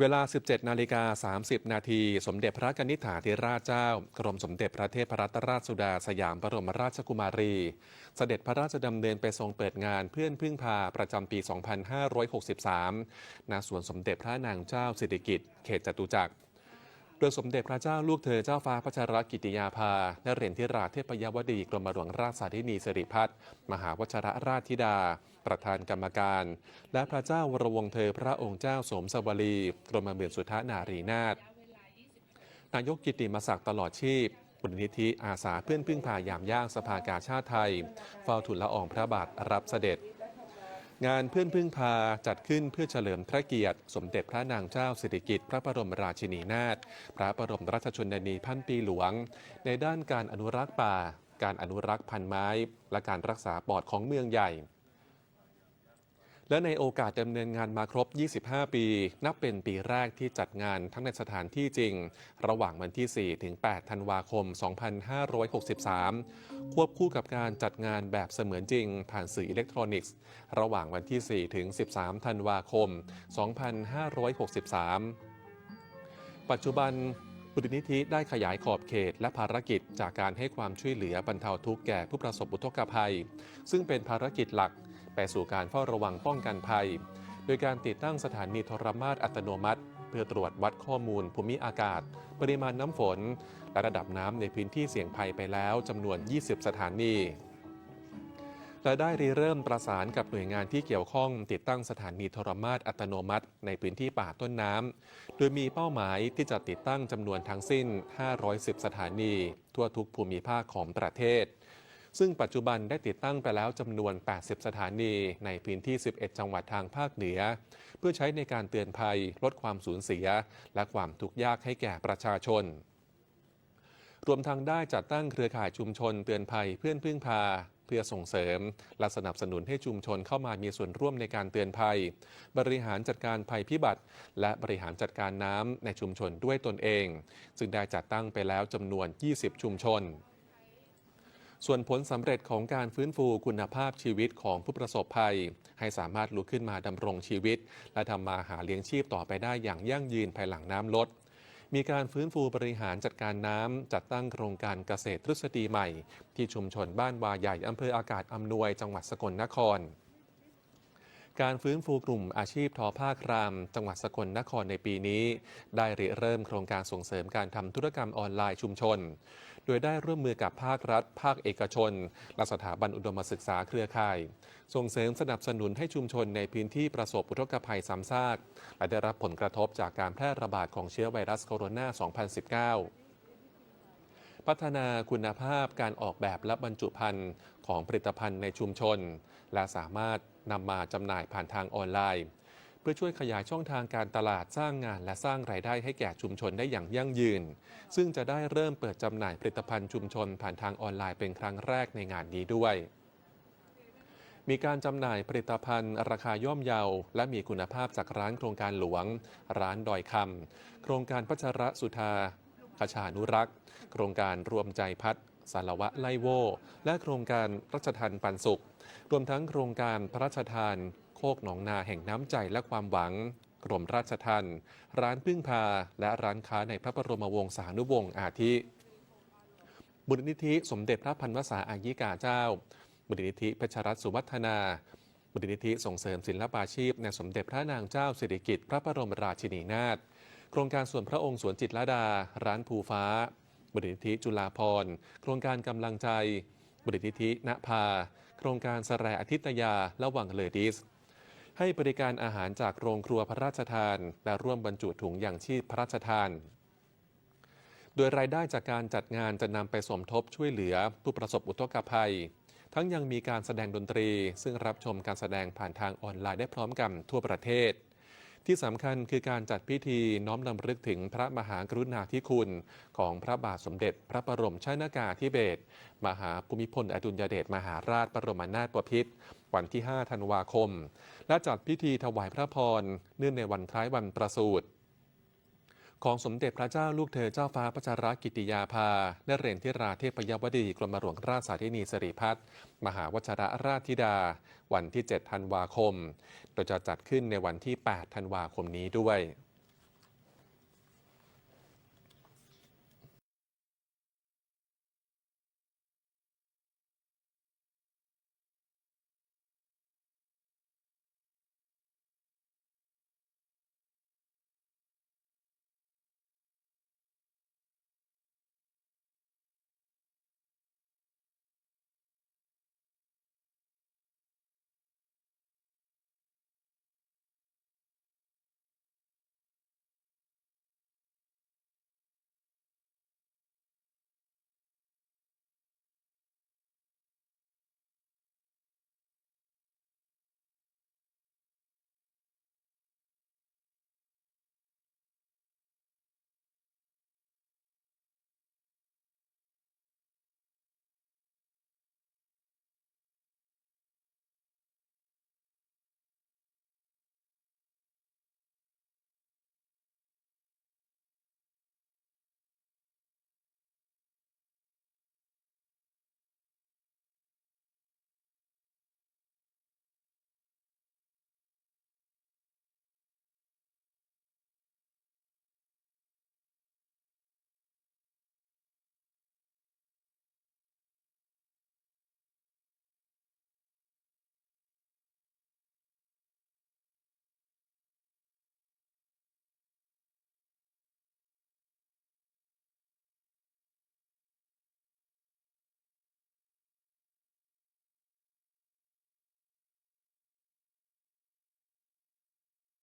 เวลา 17 นาฬิกา 30 นาที สมเด็จพระกนิษฐาธิราชเจ้า กรมสมเด็จพระเทพรัตนราชสุดาสยามบรมราชกุมารี เสด็จพระราชดำเนินไปทรงเปิดงานเพื่อนพึ่งพาประจำปี 2563 ณ สวนสมเด็จพระนางเจ้าสิริกิติ์เขตจตุจักร โดยสมเด็จพระเจ้าลูกเธอเจ้าฟ้าพัชรกิติยาภาและเหรียญธิราเทพยวดีกรมหลวงราชสาธินีสิริพัฒน์มหาวชรราชธิดา ประธานกรรมการ และพระเจ้าวรวงเธอพระองค์เจ้าสมสวลีกรมเมืองสุทธานารีนาถนายกกิติมศักดิ์ตลอดชีพบุญนิธิอาสาเพื่อนพึ่งพายามย่างสภากาชาติไทยเฝ้าทุนละอองพระบาทรับเสด็จ งานเพื่อนพึ่งพาจัดขึ้นเพื่อเฉลิมพระเกียรติ สมเด็จพระนางเจ้าสิริกิติ์พระบรมราชินีนาถพระบรมราชชนนีพันปีหลวง ในด้านการอนุรักษ์ป่า การอนุรักษ์พันไม้ และการรักษาปอดของเมืองใหญ่ และในโอกาสดำเนินงานมาครบ 25 ปี นับเป็นปีแรกที่จัดงานทั้งในสถานที่จริง ระหว่างวันที่ 4 ถึง 8 ธันวาคม 2563 ควบคู่กับการจัดงานแบบเสมือนจริง ผ่านสื่ออิเล็กทรอนิกส์ ระหว่างวันที่ 4 ถึง 13 ธันวาคม 2563 ปัจจุบัน บุรนิธิได้ขยายขอบเขตและภารกิจจากการให้ความช่วยเหลือบรรเทาทุกข์แก่ผู้ประสบอุทกภัย ซึ่งเป็นภารกิจหลัก ไปสู่การเฝ้าระวังป้องกันภัย โดยการติดตั้งสถานีโทรมาตรอัตโนมัติ เพื่อตรวจวัดข้อมูลภูมิอากาศ ปริมาณน้ำฝน และระดับน้ำในพื้นที่เสี่ยงภัยไปแล้วจำนวน 20 สถานี และได้ริเริ่มประสานกับหน่วยงานที่เกี่ยวข้องติดตั้งสถานีโทรมาตอัตโนมัติ ในพื้นที่ป่าต้นน้ำ โดยมีเป้าหมายที่จะติดตั้งจำนวนทั้งสิ้น 510 สถานี ทั่วทุกภูมิภาคของประเทศ ซึ่งปัจจุบันได้ติดตั้งไปแล้วจำนวน 80 สถานี ในพื้นที่ 11 จังหวัดทางภาคเหนือ เพื่อใช้ในการเตือนภัย ลดความสูญเสีย และความทุกข์ยากให้แก่ประชาชนรวมทั้งได้จัดตั้งเครือข่ายชุมชนเตือนภัยเพื่อนพึ่งพา เพื่อส่งเสริม และสนับสนุนให้ชุมชนเข้ามามีส่วนร่วมในการเตือนภัย บริหารจัดการภัยพิบัติ และบริหารจัดการน้ำในชุมชนด้วยตนเอง ซึ่งได้จัดตั้งไปแล้วจำนวน 20 ชุมชนส่วนผลสำเร็จของการฟื้นฟูคุณภาพชีวิตของผู้ประสบภัย ให้สามารถลุกขึ้นมาดำรงชีวิต และทำมาหาเลี้ยงชีพต่อไปได้อย่างยั่งยืนภายหลังน้ำลด มีการฟื้นฟูบริหารจัดการน้ำจัดตั้งโครงการเกษตรทฤษฎีใหม่ ที่ชุมชนบ้านวาใหญ่อำเภออากาศอำนวยจังหวัดสกลนคร การฟื้นฟูกลุ่มอาชีพทอผ้าคราม จังหวัดสกลนครในปีนี้ ได้ริเริ่มโครงการส่งเสริมการทำธุรกรรมออนไลน์ชุมชน โดยได้ร่วมมือกับภาครัฐ ภาคเอกชน และสถาบันอุดมศึกษาเครือข่าย ส่งเสริมสนับสนุนให้ชุมชนในพื้นที่ประสบอุทกภัยซ้ำซาก และได้รับผลกระทบจากการแพร่ระบาดของเชื้อไวรัสโคโรนา 2019พัฒนาคุณภาพการออกแบบและบรรจุภัณฑ์ของผลิตภัณฑ์ในชุมชน และสามารถนำมาจำหน่ายผ่านทางออนไลน์ พื่อช่วยขยายช่องทางการตลาดสร้างงานและสร้างรายได้ให้แก่ชุมชนได้อย่างยั่งยืน ซึ่งจะได้เริ่มเปิดจำหน่ายผลิตภัณฑ์ชุมชนผ่านทางออนไลน์เป็นครั้งแรกในงานนี้ด้วย มีการจำหน่ายผลิตภัณฑ์ ราคาย่อมเยา และมีคุณภาพจากร้านโครงการหลวง ร้านดอยคำโครงการพัชระสุธาขชานุรักษ์ โครงการรวมใจพัฒสารวะไลโว และโครงการรัชทันปันสุข รวมทั้งโครงการพระราชทาน โคกหนองนาแห่งน้ำใจและความหวัง กรมราชทันร้านพึ่งพา และร้านค้าในพระบรมวงศานุวงศ์อาทิบุรนิธิสมเด็จพระพันวษาอายิกาเจ้า บุรนิธิเพชรรัตน์สุวัฒนาบุรนิธิส่งเสริมศิลปาชีพในสมเด็จพระนางเจ้าสิริกิติ์พระบรมราชินีนาถโครงการส่วนพระองค์สวนจิตรลดา ร้านภูฟ้า บุรนิธิจุฬาพรโครงการกำลังใจ บุรนิธิณภา โครงการสแรอาทิตยาและวังเลดิส ให้บริการอาหารจากโรงครัวพระราชทาน และร่วมบรรจุถุงอย่างชีพพระราชทาน โดยรายได้จากการจัดงานจะนำไปสมทบช่วยเหลือผู้ประสบอุทกภัย ทั้งยังมีการแสดงดนตรี ซึ่งรับชมการแสดงผ่านทางออนไลน์ได้พร้อมกันทั่วประเทศ ที่สำคัญคือการจัดพิธีน้อมลำลึกถึงพระมหากรุณาธิคุณ ของพระบาทสมเด็จ พระบรมชนากาธิเบศรมหาภูมิพลอดุลยเดชมหาราชบรมนาถบพิตรวันที่ 5 ธันวาคม และจัดพิธีถวายพระพรเนื่องในวันคล้ายวันประสูติ ของสมเด็จพระเจ้าลูกเธอเจ้าฟ้าพัชรกิติยาภาและเรนทิราเทพยวดีกรมหลวงราชสาธินีสิริพัฒน์มหาวชรราชธิดา วันที่ 7 ธันวาคม โดยจะจัดขึ้นในวันที่ 8 ธันวาคมนี้ด้วย